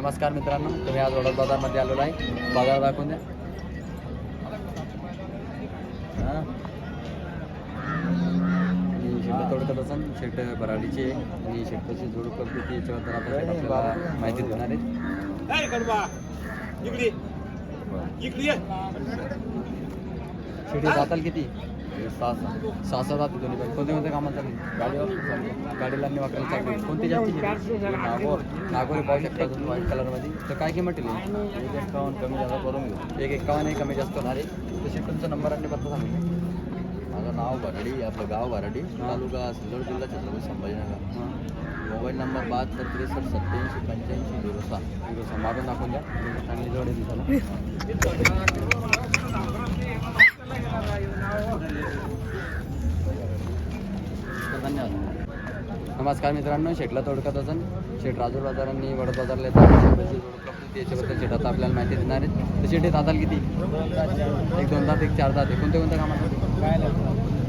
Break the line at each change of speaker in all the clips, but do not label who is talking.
नमस्कार मित्रांनो तुम्ही आज वडोद बाजारमध्ये आलेलो आहे. बाजार दाखवून द्या. हा. शेट तोडकत असन शेट बराडीचे आणि शेटची जोड होती याच्याबद्दल आपण आपल्याला माहिती देणार आहे. शेटी जाताल किती? सहा सहा जाते दोन्ही पण कोणते कोणते कामात चालू गाडीवर गाडीला आणि वाकरायला चालू आहे. कोणती जास्ती नागोर नागोर पाहू शकता तुम्ही व्हाईट कलरमध्ये तर काय किंमत येईल एक एक्कावन्न कमी जास्त करून घेऊ. एक एक्कावन्न आहे कमी जास्त होणार आहे. तसे तुमचा नंबर आणि पत्ता सांगू. माझं नाव भराडी आपलं गाव भराडी तालुका सिल्लोड जिल्हा छत्रपती संभाजीनगर. मोबाईल नंबर बहात्तर त्रेसष्ट सत्याऐंशी पंच्याऐंशी झिरो सहा. झिरो सहा. मारून दाखवून द्या. चांगली जोड आहे दिसायला. नमस्कार मित्रांनो शेटला तोडकत असून. शेट राजूर बाजारांनी वडद बाजारला येतात. याच्याबद्दल शेट आता आपल्याला माहिती देणार आहेत. तर शेट येत आताल किती? एक दोन दात एक चार दात आहे. कोणत्या कोणत्या कामात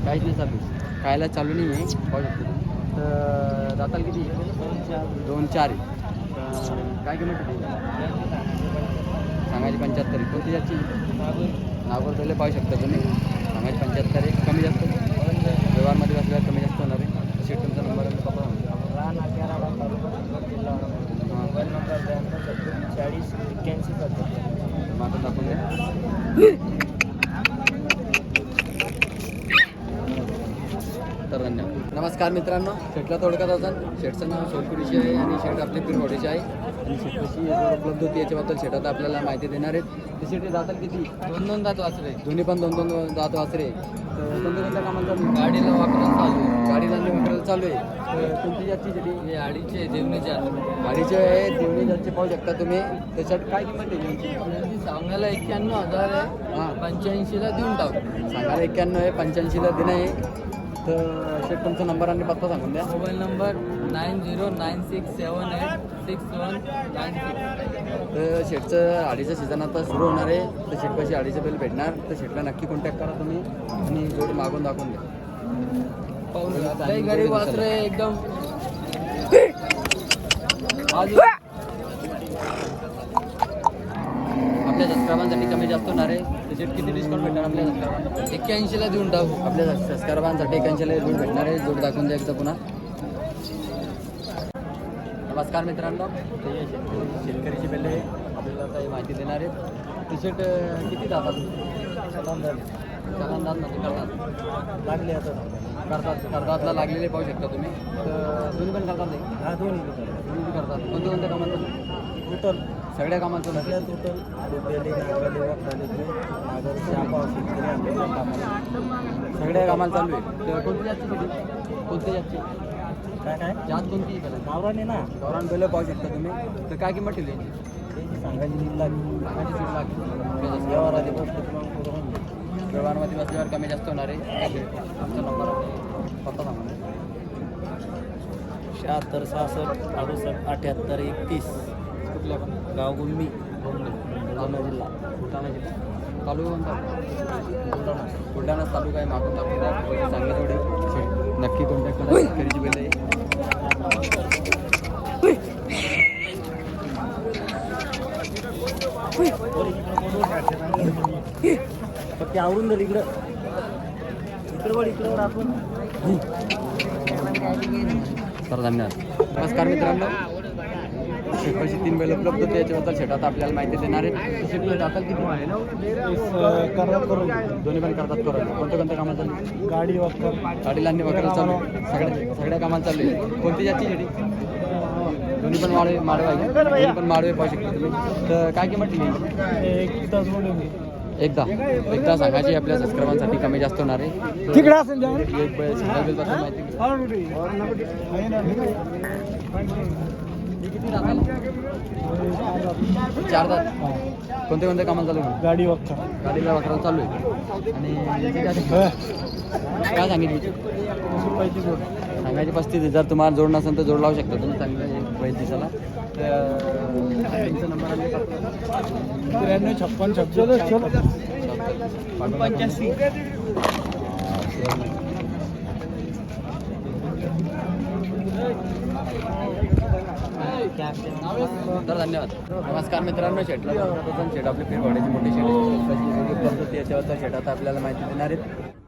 काहीच नाही चालू. खायला चालू नाही आहे. तर दाताल किती? दोन चार काय किंमत सांगायची पंच्याहत्तर कोणती याची नागोर पहिले पाहू शकता तुम्ही. सांगायची पंच्याहत्तर आहे कमी जास्त व्यवहारमध्ये असल्यावर कमी जास्त होणार आहे. शेट तुमचा नंबर
चाळीस एक्क्याऐंशी
माझं दाखवून द्या. तर धन्यवाद. नमस्कार मित्रांनो शेटला थोडक्यात असन. शेटचं नाव शेटपुरीची आहे आणि शेट आपली पिरवडीची आहे. कशी उपलब्ध होती याच्याबद्दल शेटात आपल्याला माहिती देणार आहेत. शेट जातात किती?
दोन दोन दात वाचले
दोन्ही पण दोन दोन दात वासरे. तर कोणत्या कोणत्या कामाला चालू आहे?
गाडीला वापरून चालू आहे.
गाडीला आणि चालू आहे. तर कोणती जातची शेटी
हे अडीचशे देवणीचे आहे.
गाडीचे आहे देवणी जातचे पाहू शकता तुम्ही. त्याच्यात काय किंमत आहे
सांगायला एक्क्याण्णव हजार आहे.
हां.
पंच्याऐंशीला देऊन टाकू.
सांगायला एक्क्याण्णव आहे पंच्याऐंशीला दिन आहे. तर शेट तुमचा नंबर आणि पत्ता सांगून द्या.
Mobile number nine zero nine six seven eight six one nine six.
तर शेटचं आडीचं सीझन आता सुरू होणार आहे. तर शेट कशी आडीचं बिल भेटणार. तर शेटला नक्की कॉन्टॅक्ट करा तुम्ही आणि जोड मागून दाखवून द्या.
गरीब वासरे एकदम
आपल्या सबस्क्रायबांसाठी कमी जास्त होणार आहे. शेट किती डिस्काउंट भेटणार आपल्या सबस्क्रायबांना
एक्क्याऐंशीला देऊन टाकू
आपल्या सबस्क्रायबांसाठी एकांशीला जोड भेटणार आहे. जोड दाखवून द्या एकदा पुन्हा. नमस्कार मित्रांनो. शेतकरीची पहिले आपल्याला काही माहिती देणार आहेत. टी शर्ट किती जातात? मध्ये करतात.
लागले आता.
करतात. करतातला लागलेले पाहू शकता तुम्ही. तर दोन्ही पण करतात. नाही
हा दोन्ही
करतात. कोणत्या कोणत्या कामात
टोटल
सगळ्या कामात
सगळ्या टोटल नागर शापा शेतकरी कामाला
सगळ्या कामाला चालू आहे. कोणती किती कोणती जातची?
काय काय?
जात कोणती
गावराने ना.
गौरान पहिलं पाहू शकता तुम्ही. तर काय किंमत ठेवली
सांगायची लागली व्यवहार आधी गोष्ट
व्यवहारमध्ये बसल्यावर कमी जास्त होणार आहे. आमचा नंबर पत्ता सांगा
शहात्तर सहासष्ट अडुसष्ट अठ्याहत्तर एकतीस.
कुठल्या पण?
गाव गुल्मी
बुलढाणा जिल्हा बुलढाणा जिल्हा तालुका कोणता? बुलढाणा. बुलढाणा तालुका आहे मागून पहिले चांगले थोडे नक्की कॉन्टॅक्ट करा. शेतकरीची पहिले
फक्त आवरून दर इकडं. इकडं वर इकडं आपण.
तर धन्यवाद. नमस्कार मित्रांनो. शेतकरी तीन बैल उपलब्ध होते याच्याबद्दल शेतात आपल्याला माहिती देणार आहे जातात किती
करार करून
दोन्ही पण करतात करत कोणत्या कोणत्या कामात चालू
गाडी वापर
गाडीला आणि वगैरे चालू. सगळ्या सगळ्या कामात चालू आहे कोणती जाती शेती दोन्ही पण माडवे माडवे आहे दोन्ही पण माडवे पाहू शकता तुम्ही तर काय किंमत ठेवली
एक तास बोलून
एकदा एकदा सांगायची आपल्या सबस्क्रायबांसाठी कमी जास्त होणार आहे
तिकडे असेल
एक माहिती? चार दात कोणत्या कोणत्या कामाला चालू आहे?
गाडी वापर
गाडीला वाकराला चालू आहे. आणि काय सांगितली?
रुपयाची जोड
सांगायची पस्तीस हजार तुम्हाला जोड नसेल तर जोड लावू शकता तुम्ही. चांगलं एक तर तुमचा नंबर.
त्र्याण्णव छप्पन छप्पन पंच्याऐंशी.
तर धन्यवाद. नमस्कार मित्रांनो शेटला शेट आपली पिरवाड्याची मोठी शेट आहे. कशी जोडी उपलब्ध होती याच्यावरचा शेट आता आपल्याला माहिती देणार आहेत.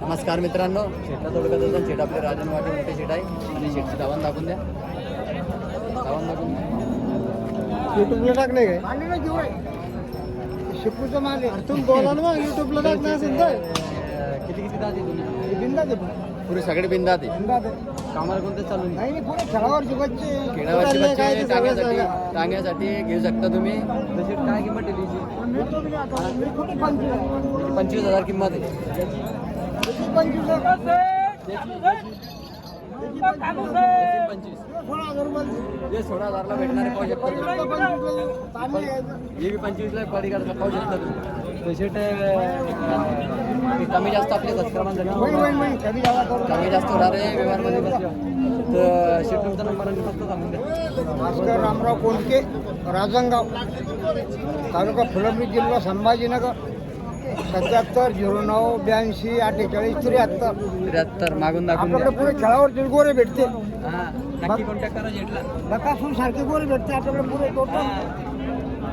नमस्कार मित्रांनो. शेटला थोडं कसं शेट आपले राजन वाटे मोठे शेट आहे. आणि शेटची धावण दाखवून द्या. धावण दाखवून द्या.
युट्यूबला टाकणे काय? शिपूचं माल आहे. तुम्ही बोला ना मग युट्यूबला टाकणे असेल तर.
किती किती दाते तुम्ही
बिंदा दे
पुरे सगळे बिंदाते
बिंदा दे
कामाला कोणते चालू नाही.
सगळं?
टांग्यासाठी. टांग्यासाठी घेऊ शकता तुम्ही. तशी काय किंमत आहे
आहे?
पंचवीस हजार किंमत आहे
किती पंचवीस आहे?
पंचवीस
सोळा
हजारला भेटणारे पाहू शकता हे बी पंचवीसला करता पाहू शकता तुम्ही कमी जास्त आपले कमी जास्त होणार आहे व्यवहारमध्ये तर शेट तुमचा नंबर आणि फक्त सांगून द्या.
भास्कर रामराव कोंडके राजनगाव तालुका फुलंब्री जिल्हा संभाजीनगर. सत्याहत्तर झिरो नऊ ब्याऐंशी अठ्ठेचाळीस त्र्याहत्तर.
त्र्याहत्तर मागून दाखवून
आपल्याकडे पुरे खेळावरती गोरे भेटते
हा नक्की कॉन्टॅक्ट करा शेटला
बकासून सारखे गोरे भेटते आपल्याकडे पुरे टोटल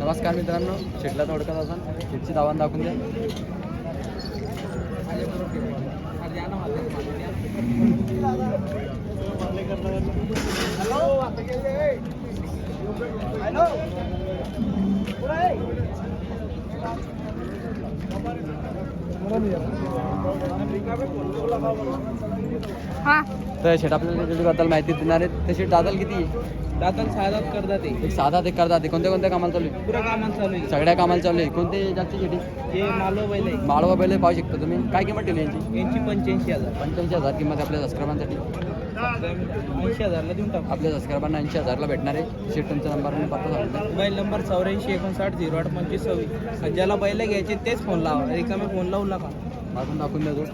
नमस्कार मित्रांनो शेटला थोडक्यात असाल शेटची दावण दाखवून द्या. Hello, matagal तर शेट आपल्याला त्याच्याबद्दल माहिती देणार आहेत. तर शेट दादाल किती आहे?
दाताल साधात करतात ते.
एक साधा ते करतात कोणत्या कोणत्या कामाला चालू आहे?
पुरा कामात चालू आहे.
सगळ्या कामाला चालू आहे. कोणते जागची शेटी
हे मालो बैल आहे.
माळवा बैल पाहू शकता तुम्ही. काय किंमत ठेवली यांची?
यांची पंच्याऐंशी हजार.
पंच्याऐंशी हजार किंमत आपल्या सबस्क्रायबांसाठी
ऐंशी हजारला देऊन टाकू.
आपल्या सबस्क्रायबांना ऐंशी हजारला भेटणार आहे. शेट तुमचा नंबर आणि पत्ता द्या.
मोबाईल नंबर चौऱ्याऐंशी एकोणसाठ झिरो आठ पंचवीस सव्वीस. आणि ज्याला बैल घ्यायचे तेच फोन लावा. रिकामे फोन लावू नका.
मागून दाखवून द्या तो.